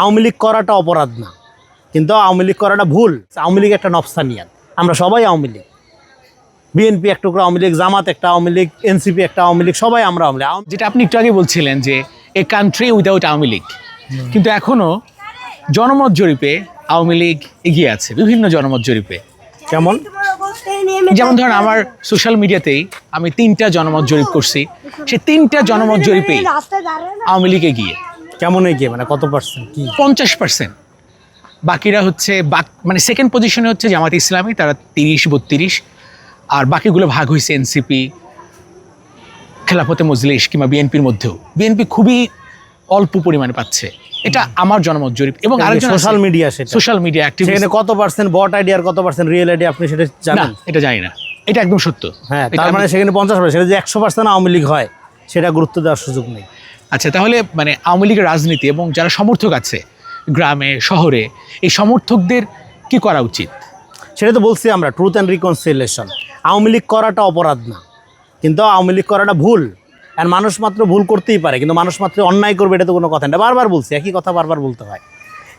আওয়ামী লীগ করাটা অপরাধ না কিন্তু আওয়ামী লীগ করাটা ভুল। আওয়ামী লীগ একটা নফসানিয়াত আমরা সবাই আওয়ামী লীগ। বিএনপি এক করে আওয়ামী লীগ জামাত একটা আওয়ামী লীগ এনসিপি একটা আওয়ামী লীগ সবাই আমরা আওয়ামী লীগ। যেটা আপনি একটু আগে বলছিলেন যে a country without Awami League. কিন্তু এখনও জনমত জরিপে আওয়ামী লীগ এগিয়ে আছে বিভিন্ন জনমত জরিপে। কেমন? যেমন ধরেন আমার সোশ্যাল মিডিয়াতেই আমি তিনটা জনমত জরিপ করছি। সেই তিনটা জনমত জরিপেই আওয়ামী লীগ এগিয়ে। কেমন এগিয়ে? মানে কত পার্সেন্ট কি? পঞ্চাশ পার্সেন্ট বাকিরা হচ্ছে বাক- মানে সেকেন্ড পজিশনে হচ্ছে জামাত ইসলামী তারা তিরিশ বত্রিশ। আর বাকিগুলো ভাগ হয়েছে এনসিপি খেলাফতে মজলিস কিংবা বিএনপির মধ্যেও। বিএনপি খুবই অল্প পরিমাণে পাচ্ছে। এটা আমার জনমত জরিপ। এবং আরেকজন সোশ্যাল মিডিয়া সেটা? সোশ্যাল মিডিয়া অ্যাক্টিভিস্ট সেখানে কত পার্সেন্ট বট আইডিয়া আর কত পার্সেন্ট রিয়েল আইডিয়া আপনি সেটা জানেন? এটা জানি না। এটা একদম সত্য। হ্যাঁ তার মানে সেখানে পঞ্চাশ পার্সেন্ট সেটা যে একশো পার্সেন্ট আওয়ামী লীগ হয় সেটা গুরুত্ব দেওয়ার সুযোগ নেই। আচ্ছা তাহলে মানে আওয়ামী লীগের রাজনীতি এবং যারা সমর্থক আছে গ্রামে, শহরে, এই সমর্থকদের কি করা উচিত? সেটা তো বলছি আমরা truth and reconciliation Awami League করাটা অপরাধ না, কিন্তু আওয়ামী লীগ করাটা ভুল। আর মানুষ মাত্র ভুল করতেই পারে, কিন্তু মানুষ মাত্র অন্যায় করবে, এটা তো কোনো কথা না। বারবার বলছি, একই কথা বারবার বলতে হয়।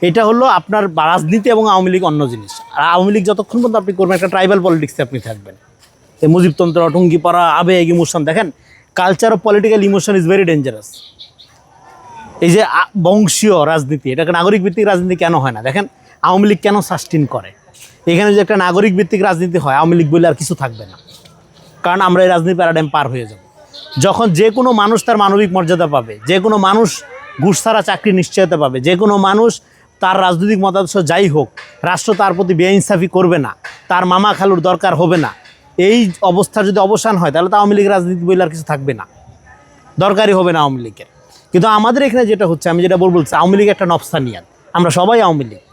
এটা হলো আপনার রাজনীতি এবং আওয়ামী লীগ অন্য জিনিস। আর আওয়ামী লীগ যতক্ষণ পর্যন্ত আপনি করবেন, একটা ট্রাইবাল পলিটিক্সে আপনি থাকবেন। এই মুজিবতন্ত্র, টুঙ্গিপাড়া, আবেগ ইমোশন দেখেন culture of political emotion is very dangerous এই যে বংশীয় রাজনীতি এটাকে নাগরিক ভিত্তিক রাজনীতি কেন হয় না? দেখেন, আওয়ামী লীগ কেন সাস্টিন করে? এখানে যদি একটা নাগরিক ভিত্তিক রাজনীতি হয়, আওয়ামী লীগ বলে আর কিছু থাকবে না। কারণ আমরা এই রাজনীতি প্যারাডাইম পার হয়ে যাব। যখন যে কোনো মানুষ তার মানবিক মর্যাদা পাবে, যে কোনো মানুষ ঘুষ ছাড়া চাকরি নিশ্চয়তা পাবে, যে কোনো মানুষ তার রাজনৈতিক মতাদর্শ যাই হোক, রাষ্ট্র তার প্রতি বেআইনসাফি করবে না, তার মামা খালুর দরকার হবে না। এই অবস্থার যদি অবসান হয়, তাহলে তো আওয়ামী লীগ রাজনীতি বলে আর কিছু থাকবে না। দরকারই হবে না আওয়ামী লীগের। কিন্তু আমাদের এখানে যেটা হচ্ছে, আমি যেটা বলব বলছি আওয়ামী লীগ একটা নফসানিয়াত আমরা সবাই আওয়ামী লীগ।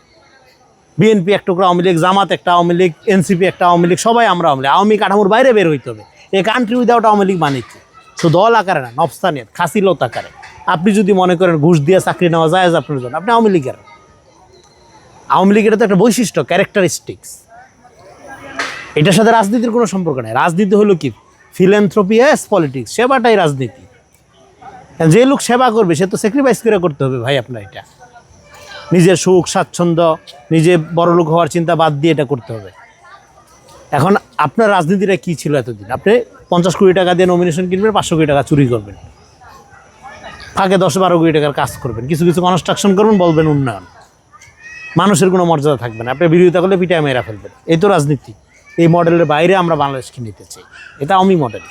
বিএনপি একটা করে আওয়ামী লীগ, জামাত একটা আওয়ামী লীগ, এনসিপি একটা আওয়ামী লীগ, সবাই আমরা আওয়ামী লীগ। আওয়ামী কাঠামোর বাইরে বের হইতে হবে। এই কান্ট্রি উইদাউট আওয়ামী লীগ মানে কি? শুধু দল আকারে না নফসানিয়াত খাসিলত আকারে। আপনি যদি মনে করেন ঘুষ দিয়ে চাকরি নেওয়া যায়, আপনার জন্য। আপনি আওয়ামী লীগের। আওয়ামী লীগের তো একটা বৈশিষ্ট্য ক্যারেক্টারিস্টিক্স এটার সাথে রাজনীতির কোনো সম্পর্ক নেই। রাজনীতি হলো কি? ফিলেন্থ্রপি এস পলিটিক্স সেবাটাই রাজনীতি। যে লোক সেবা করবে, সে তো স্যাক্রিফাইস করে করতে হবে ভাই আপনার এটা। নিজের সুখ, স্বাচ্ছন্দ্য, নিজে বড় লোক হওয়ার চিন্তা বাদ দিয়ে এটা করতে হবে। এখন আপনার রাজনীতিটা কী ছিল এতদিন? আপনি পঞ্চাশ কোটি টাকা দিয়ে নমিনেশন কিনবেন, পাঁচশো কোটি টাকা চুরি করবেন। ফাঁকে দশ বারো কোটি টাকার কাজ করবেন। কিছু কিছু কনস্ট্রাকশন করবেন বলবেন উন্নয়ন। মানুষের কোনো মর্যাদা থাকবে না। আপনি বিরোধিতা করলে পিটায় মেয়েরা ফেলবেন। এই তো রাজনীতি। এই মডেলের বাইরে আমরা বাংলাদেশকে নিতে চাই। এটা আমি মডেল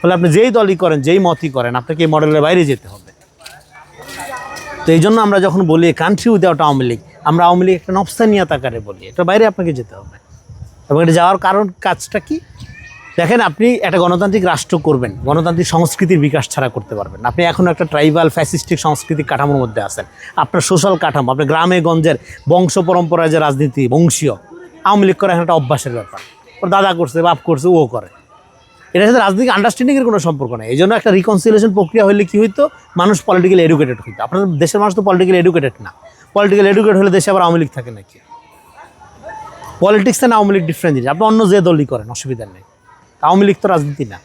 ফলে আপনি যেই দলই করেন, যেই মতই করেন, আপনাকে এই মডেলের বাইরে যেতে হবে। তো এই জন্য আমরা যখন বলি কান্ট্রি উইদাউট আওয়ামী লীগ, আমরা আওয়ামী লীগ একটা নফসানিয়াত আকারে বলি। এটার বাইরে আপনাকে যেতে হবে। এবং এটা যাওয়ার কারণ, কাজটা কি? দেখেন, আপনি একটা গণতান্ত্রিক রাষ্ট্র করবেন, গণতান্ত্রিক সংস্কৃতির বিকাশ ছাড়া করতে পারবেন আপনি এখন একটা ট্রাইবাল ফ্যাসিস্টিক সাংস্কৃতিক কাঠামোর মধ্যে আছেন। আপনার সোশ্যাল কাঠামো, আপনার গ্রামে গঞ্জের বংশ পরম্পরায় যে রাজনীতি, বংশীয়, আওয়ামী লীগ করা এখন একটা অভ্যাসের ব্যাপার। ওর দাদা করছে, বাপ করছে, ও করে। এটার সাথে রাজনৈতিক আন্ডারস্ট্যান্ডিংয়ের কোনো সম্পর্ক নেই। এই জন্য একটা রিকনসিলেশন প্রক্রিয়া হলে কী হইতো? মানুষ পলিটিক্যাল এডুকেটেড হইতো। আপনাদের দেশের মানুষ তো পলিটিক্যাল এডুকেটেড না। পলিটিক্যাল এডুকেট হলে দেশে আবার আওয়ামী লীগ থাকে নাকি? পলিটিক্স না আওয়ামী লীগ ডিফারেন্ট জিনিস। আপনি অন্য যে দলই করেন, অসুবিধা নেই। আওয়ামী লীগ তো রাজনীতি না।